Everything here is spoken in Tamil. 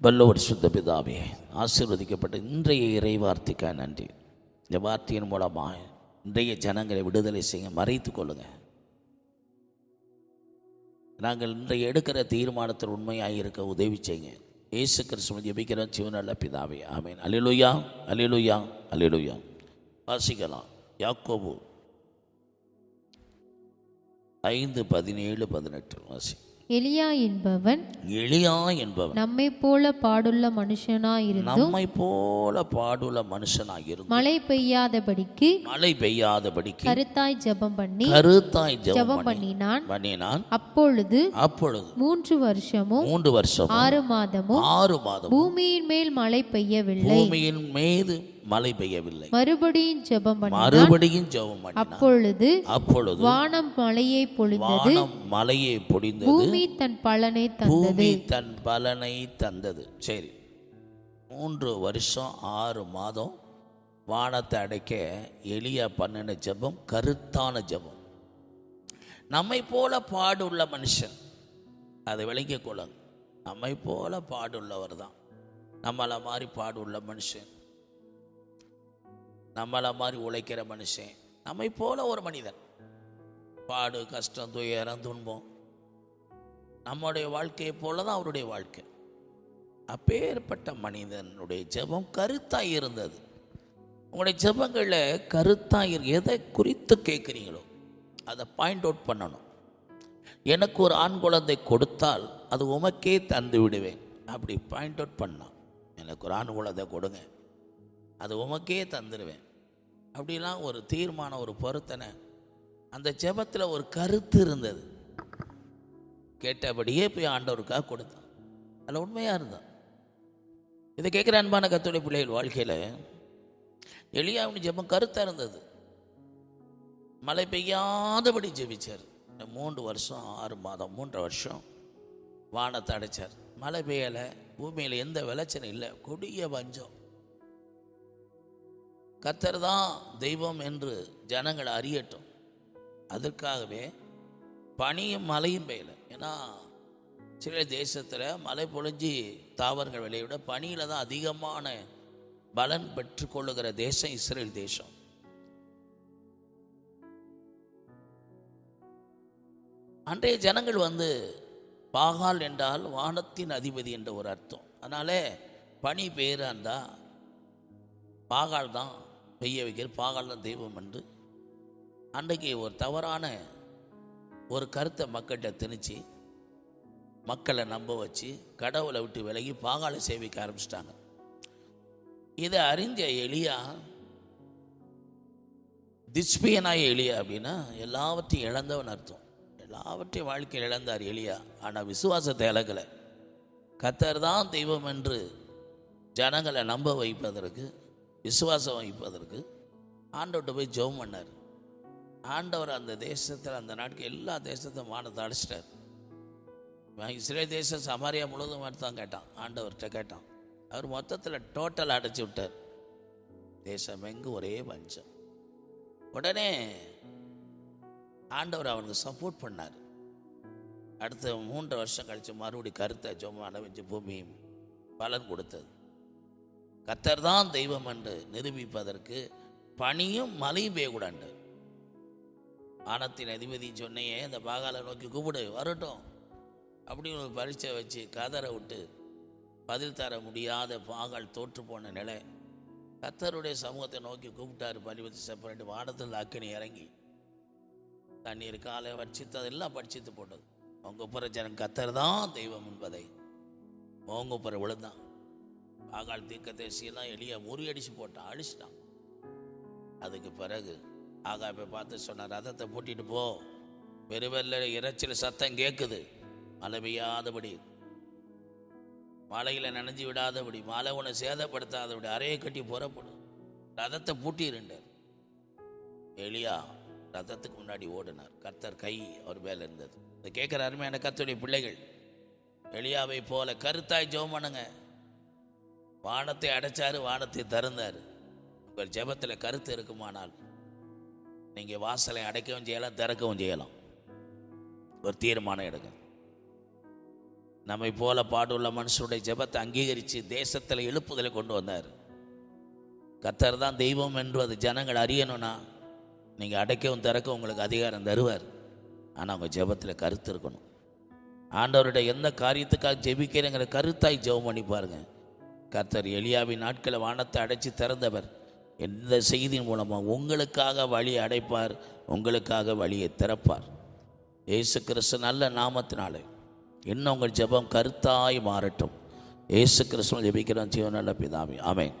வல்லவர் சுத்த பிதாவே ஆசீர்வதிக்கப்பட்ட இன்றைய இறைவார்த்தைக்காக நன்றி. இந்த வார்த்தையின் மூலமாக இன்றைய ஜனங்களை விடுதலை செய்ய மறைத்து கொள்ளுங்க. நாங்கள் இன்றைய எடுக்கிற தீர்மானத்தில் உண்மையாக இருக்க உதவி செய்யுங்க. இயேசு கிறிஸ்துவ ஜெபிக்கிற சிவனல்ல பிதாவே ஆமீன். அலிலுயா அலிலுயா அலிலுயா வாசிக்கலாம். யாக்கோபு ஐந்து பதினேழு பதினெட்டு. வாசி. எலியா என்பவன் எளியா என்பவன். நம்மை போல பாடுள்ள மனுஷனாயிருந்தும் நம்மை போல பாடுள்ள மனுஷனாக இருந்து மழை பெய்யாதபடிக்கு மழை பெய்யாதபடிக்கு கருத்தாய் ஜெபம் பண்ணி கருத்தாய் ஜெபம் ஜெபம் பண்ணி பண்ணினான். பண்ணினான். அப்பொழுது அப்பொழுது மூன்று வருஷமும் மூன்று வருஷம் ஆறு மாதமும் ஆறு மாதம் பூமியின் மேல் மழை பெய்யவில்லை. பூமியின் மீது மழை பெய்யவில்லை. மறுபடியும் ஜெபம் மறுபடியும் ஜெபம் அப்பொழுது அப்பொழுது வானம் மழையை பொழிந்தது. மலையை பொழிந்தது. பூமி தன் பலனை தந்தது. பூமி தன் பலனை தந்தது. சரி. மூன்று வருஷம் ஆறு மாதம் வானத்தை அடைக்க எளிய பண்ணின ஜெபம் கருத்தான ஜெபம். நம்மை போல பாடுள்ள மனுஷன் அதை விளங்கிக் கொள்ளுங்க. நம்மை போல பாடுள்ளவர் தான். நம்மளை மாதிரி பாடுள்ள மனுஷன் நம்மளை மாதிரி உழைக்கிற மனுஷன். நம்மை போல ஒரு மனிதன். பாடு கஷ்டம் துயரம் துன்பம். நம்முடைய வாழ்க்கையை போல தான் அவருடைய வாழ்க்கை. அப்பேற்பட்ட மனிதனுடைய ஜெபம் கருத்தாக இருந்தது. உங்களுடைய ஜெபங்களில் கருத்தாக இரு எதை குறித்து கேட்குறீங்களோ அதை பாயிண்ட் அவுட் பண்ணணும். எனக்கு ஒரு ஆண் குழந்தை கொடுத்தால் அது உமக்கே தந்து விடுவேன். அப்படி பாயிண்ட் அவுட் பண்ணான் எனக்கு ஒரு ஆண் குழந்தை கொடுங்க. அது உமக்கே தந்துடுவேன் அப்படிலாம் ஒரு தீர்மானம் ஒரு பொருத்தனை. அந்த ஜெபத்தில் ஒரு கருத்து இருந்தது. கேட்டபடியே போய் ஆண்டவருக்காக கொடுத்தான். அதில் உண்மையாக இருந்தான். இதை கேட்குற அன்பான கத்தோடைய பிள்ளைகள் வாழ்க்கையில் எளியாவின் ஜெபம் கருத்தாக இருந்தது. மழை பெய்யாதபடி ஜெபிச்சார். இந்த மூன்று வருஷம் ஆறு மாதம் மூன்று வருஷம் வானத்தை அடைச்சார். மழை பெய்யலை பூமியில் எந்த விளைச்சலும் இல்லை. கொடிய பஞ்சம் கத்தர் தான் தெய்வம் என்று ஜனங்கள் அறியட்டும். அதற்காகவே பனியும் மழையும் பெய்யல. ஏன்னா சில தேசத்தில் மழை பொழிஞ்சி தாவரங்கள் விளைவிட பனியில் தான் அதிகமான பலன் பெற்றுக்கொள்ளுகிற தேசம் இஸ்ரேல் தேசம். அன்றைய ஜனங்கள் வந்து பாகால் என்றால் வானத்தின் அதிபதி என்ற ஒரு அர்த்தம். அதனாலே பனி பெயராக இருந்தால் பாகால் தான் பெய்ய வைக்கிற பாகால் தெய்வம் என்று அன்றைக்கு ஒரு தவறான ஒரு கருத்தை மக்கள்கிட்ட திணிச்சு மக்களை நம்ப வச்சு கடவுளை விட்டு விலகி பாகாலை சேவிக்க ஆரம்பிச்சிட்டாங்க. இதை அறிஞ்ச எளியா திஸ்பியனாய எளியா அப்படின்னா எல்லாவற்றையும் இழந்தவன் அர்த்தம். எல்லாவற்றையும் வாழ்க்கையில் இழந்தார் எளியா ஆனால் விசுவாசத்தை இழக்கலை. கத்தர் தான் தெய்வம் என்று ஜனங்களை நம்ப வைப்பதற்கு விசுவாசம் வைப்பதற்கு ஆண்டவர்கிட்ட போய் ஜெபம் பண்ணார். ஆண்டவர் அந்த தேசத்தில் அந்த நாட்டுக்கு எல்லா தேசத்தையும் வானத்தை அடைச்சிட்டார். இஸ்ரேல் தேசம் சமாரியா முழுவதும் தான் கேட்டான். ஆண்டவர்கிட்ட கேட்டான். அவர் மொத்தத்தில் டோட்டல் அடைச்சி விட்டார். தேசம் எங்கு ஒரே பஞ்சம். உடனே ஆண்டவர் அவனுக்கு சப்போர்ட் பண்ணார். அடுத்த மூன்று வருஷம் கழித்து மறுபடி கருத்தை ஜோமான வச்சு பூமியும் பலன் கொடுத்தது. கத்தர் தான் தெய்வம் என்று நிரூபிப்பதற்கு பனியும் மழையும் பெய்யக்கூடாது ஆனத்தின் அதிபதி சொன்னையே இந்த பாகாலை நோக்கி கூப்பிடு வரட்டும். அப்படின்னு ஒரு பரீட்சை வச்சு கதரை விட்டு பதில் தர முடியாத பாகால் தோற்று போன நிலை. கத்தருடைய சமூகத்தை நோக்கி கூப்பிட்டாரு பரிவத்தி செப்பரேட்டு. வானத்தில் அக்கினி இறங்கி தண்ணீர் காலை வச்சித்து அதெல்லாம் படிச்சித்து போட்டது. உங்கள் புற ஜனம் கத்தர் தான் தெய்வம் என்பதை உங்க புற விழுந்தான். ஆகால் தீர்க்க தேசியெல்லாம் எளிய முறியடிச்சு போட்டான் அழிச்சிட்டான் அதுக்கு பிறகு ஆகாப்பை பார்த்து சொன்னார் ரதத்தை பூட்டிட்டு போ. பெருவெல்ல இறைச்சல் சத்தம் கேட்குது மழை பெய்யாதபடி. மழையில் நனைஞ்சு விடாதபடி. மழை உன்னை சேதப்படுத்தாதபடி. அறையை கட்டி புறப்படும் ரதத்தை பூட்டிருண்டார் எளியா ரதத்துக்கு முன்னாடி ஓடினார். கர்த்தர் கை அவர் மேலே இருந்தது. இதை கேட்குற அருமையான கர்த்தருடைய பிள்ளைகள் எளியாவை போல கருத்தாய் ஜெபம் பண்ணுங்க. வானத்தை அடைச்சாரு வானத்தை திறந்தார். உங்கள் ஜெபத்தில் கருத்து இருக்குமானால் நீங்கள் வாசலை அடைக்கவும் செய்யலாம் திறக்கவும் செய்யலாம். ஒரு தீர்மானம் எடுங்க. நம்மை போல பாடுள்ள மனுஷருடைய ஜெபத்தை அங்கீகரித்து தேசத்தில் எழுப்புதலை கொண்டு வந்தார். கத்தர் தான் தெய்வம் என்று அது ஜனங்கள் அறியணும்னா நீங்கள் அடைக்கவும் திறக்கவும் உங்களுக்கு அதிகாரம் தருவார். ஆனால் உங்கள் ஜெபத்தில் கருத்து இருக்கணும். ஆண்டவருடைய எந்த காரியத்துக்காக ஜெபிக்கிறேங்கிற கருத்தாய் ஜெபம் பண்ணி பாருங்கள் கர்த்தர் எலியாவின் நாட்களை வானத்தை அடைச்சி திறந்தவர். எந்த செய்தியின் மூலமாக உங்களுக்காக வழி அடைப்பார் உங்களுக்காக வழியை திறப்பார். இயேசு கிறிஸ்து நல்ல நாமத்தினாலே இன்னும் உங்கள் ஜெபம் கருத்தாய் மாறட்டும். ஏசு கிறிஸ்துவ ஜெபிக்கிறோம் ஜீவன் நல்ல பிதாமி அமேன்